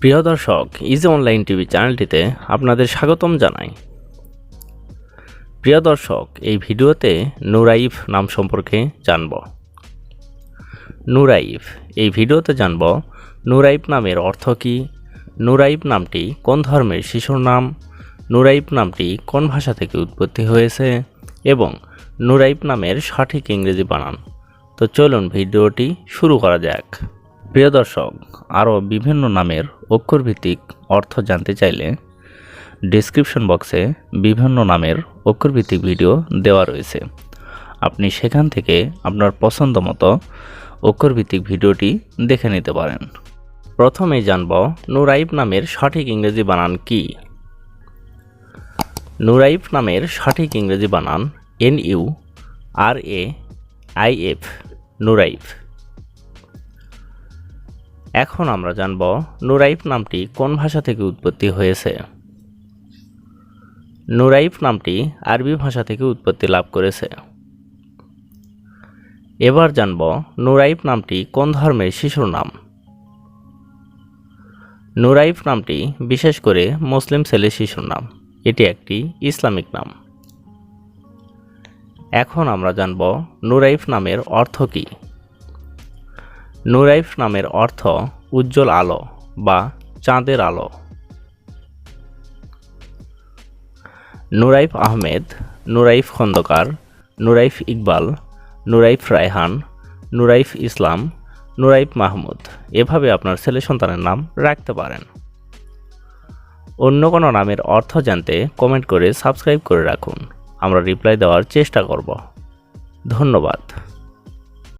প্রিয় দর্শক easy online TV চ্যানেলটিতে আপনাদের স্বাগতম জানাই। প্রিয় দর্শক, এই ভিডিওতে নুরাইফ নাম সম্পর্কে জানব। নুরাইফ, এই ভিডিওতে জানব নুরাইফ নামের অর্থ কী, নুরাইফ নামটি কোন ধর্মের শিশুর নাম, নুরাইফ নামটি কোন ভাষা থেকে উৎপত্তি হয়েছে, এবং নুরাইফ নামের সঠিক ইংরেজি বানান। তো চলুন ভিডিওটি শুরু করা যাক। প্রিয় দর্শক, আরও বিভিন্ন নামের অক্ষরভিত্তিক অর্থ জানতে চাইলে ডিসক্রিপশন বক্সে বিভিন্ন নামের অক্ষরভিত্তিক ভিডিও দেওয়া রয়েছে। আপনি সেখান থেকে আপনার পছন্দ মতো অক্ষরভিত্তিক ভিডিওটি দেখে নিতে পারেন। প্রথমেই জানব নুরাইব নামের সঠিক ইংরেজি বানান কি? নুরাইব নামের সঠিক ইংরেজি বানান N U R A I F Nuraif এখন আমরা জানব নুরাইফ নামটি কোন ভাষা থেকে উৎপত্তি হয়েছে। নুরাইফ নামটি আরবি ভাষা থেকে উৎপত্তি লাভ করেছে। এবার জানব নুরাইফ নামটি কোন ধর্মের শিশুর নাম। নুরাইফ নামটি বিশেষ করে মুসলিম ছেলে শিশুর নাম। এটি একটি ইসলামিক নাম। এখন আমরা জানব নুরাইফ নামের অর্থ কী। নুরাইফ নামের অর্থ উজ্জ্বল আলো বা চাঁদের আলো। নুরাইফ আহমেদ, নুরাইফ খন্দকার, নুরাইফ ইকবাল, নুরাইফ রায়হান, নুরাইফ ইসলাম, নুরাইফ মাহমুদ। এভাবে আপনার ছেলে সন্তানের নাম রাখতে পারেন। অন্য কোনো নামের অর্থ জানতে কমেন্ট করে সাবস্ক্রাইব করে রাখুন। আমরা রিপ্লাই দেওয়ার চেষ্টা করব। ধন্যবাদ।